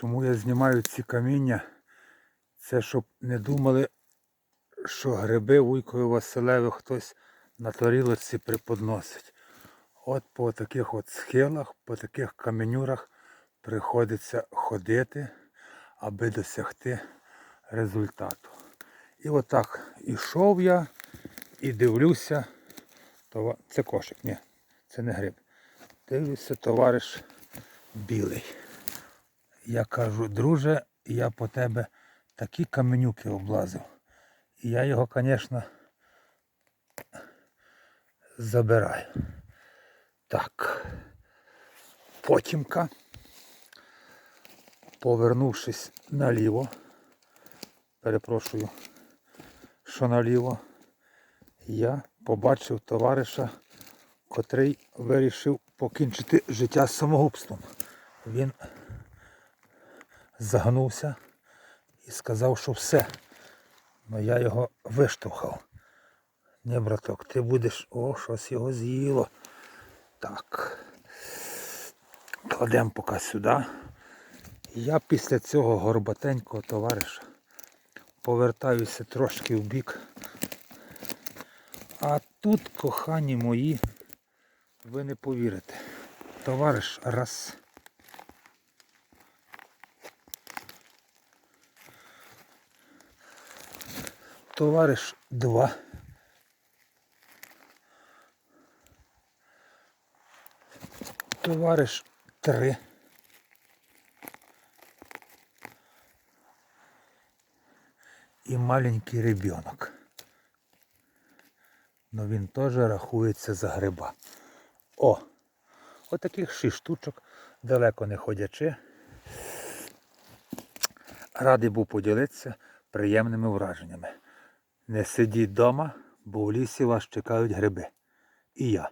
Чому я знімаю ці каміння? Це щоб не думали, що гриби вуйкові Василеві хтось на тарілочці приподносить. От по таких от схилах, по таких каменюрах приходиться ходити, аби досягти результату. І отак ішов я і дивлюся. Це кошик, ні, це не гриб. Дивлюся, товариш білий. Я кажу, друже, я по тебе такі каменюки облазив. І я його, звісно, забираю. Так. Потімка, повернувшись наліво, перепрошую, що наліво, я побачив товариша, котрий вирішив покінчити життя самогубством. Він загнувся і сказав, що все. Ну я його виштовхав. Ні, браток, ти будеш... О, щось його з'їло. Так. Кладемо поки сюди. Я після цього горбатенького товариша повертаюся трошки в бік. А тут, кохані мої, ви не повірите. Товариш раз. Товариш два. Товариш три. І маленький ребенок. Но він теж рахується за гриба. О! Отаких шість штучок, далеко не ходячи. Радий був поділитися приємними враженнями. Не сидіть вдома, бо в лісі вас чекають гриби. І я.